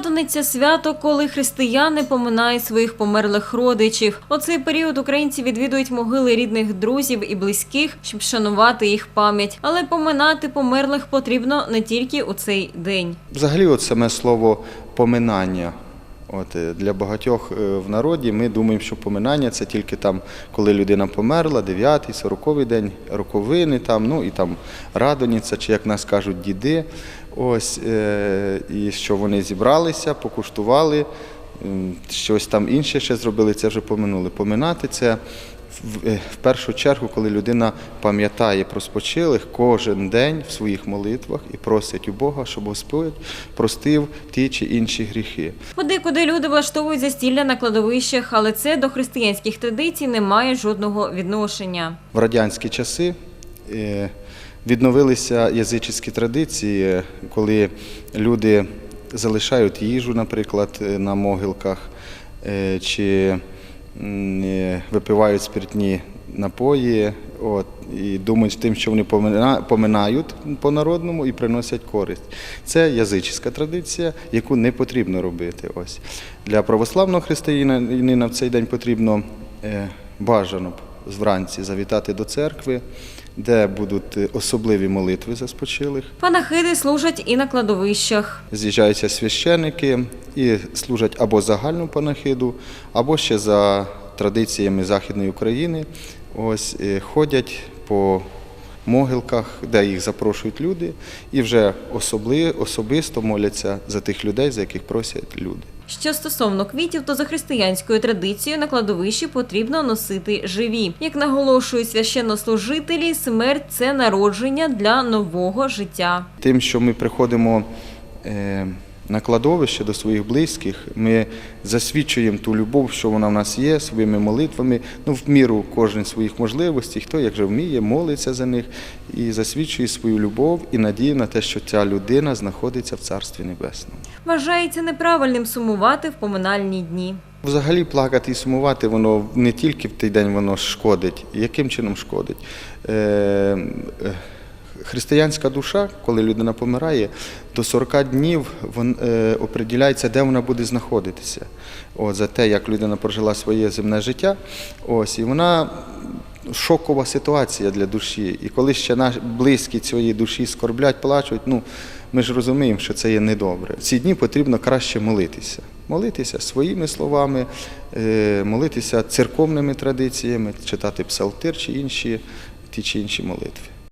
Радониця свято, коли християни поминають своїх померлих родичів. У цей період українці відвідують могили рідних друзів і близьких, щоб шанувати їх пам'ять. Але поминати померлих потрібно не тільки у цей день. Взагалі, от саме слово поминання. От е, для багатьох е, в народі ми думаємо, що поминання це тільки там, коли людина померла, 9-й, 40-й день, роковини, там, ну і там радоніця, чи як нас кажуть, діди. Ось, е, і що вони зібралися, покуштували, щось там інше ще зробили, це вже поминули. Поминати це в, е, першу чергу, коли людина пам'ятає про спочилих кожен день в своїх молитвах і просить у Бога, щоб Господь простив ті чи інші гріхи. Подекуди люди влаштовують застілля на кладовищах, але це до християнських традицій не має жодного відношення. В радянські часи е, відновилися язичницькі традиції, коли люди залишають їжу, наприклад, е, на могилках, чи випивають спиртні напої, от, і думають тим, що вони поминають по-народному і приносять користь. Це язичська традиція, яку не потрібно робити. Ось. Для православного християнина в цей день потрібно е, бажано вранці завітати до церкви, де будуть особливі молитви за спочилих. Панахиди служать і на кладовищах. З'їжджаються священики і служать або загальну панахиду, або ще за традиціями Західної України. Ось е, ходять по могилках, де їх запрошують люди, і вже особисто моляться за тих людей, за яких просять люди. Що стосовно квітів, то за християнською традицією на кладовищі потрібно носити живі. Як наголошують священнослужителі, смерть це народження для нового життя. Тим, що ми приходимо е, на кладовище до своїх близьких, ми засвідчуємо ту любов, що вона в нас є, своїми молитвами, ну, в міру кожен своїх можливостей, хто як же вміє, молиться за них і засвідчує свою любов і надію на те, що ця людина знаходиться в Царстві Небесному. Вважається неправильним сумувати в поминальні дні. Взагалі плакати і сумувати, воно не тільки в той день воно шкодить. Яким чином шкодить? Е, е, християнська душа, коли людина помирає, до 40 днів вон, е, определяється, де вона буде знаходитися. От, за те, як людина прожила своє земне життя. Ось, і вона шокова ситуація для душі. І коли ще наші близькі цієї душі скорблять, плачуть, ну ми ж розуміємо, що це є недобре. В ці дні потрібно краще молитися. Молитися своїми словами, е, молитися церковними традиціями, читати псалтир чи інші ті чи інші молитви.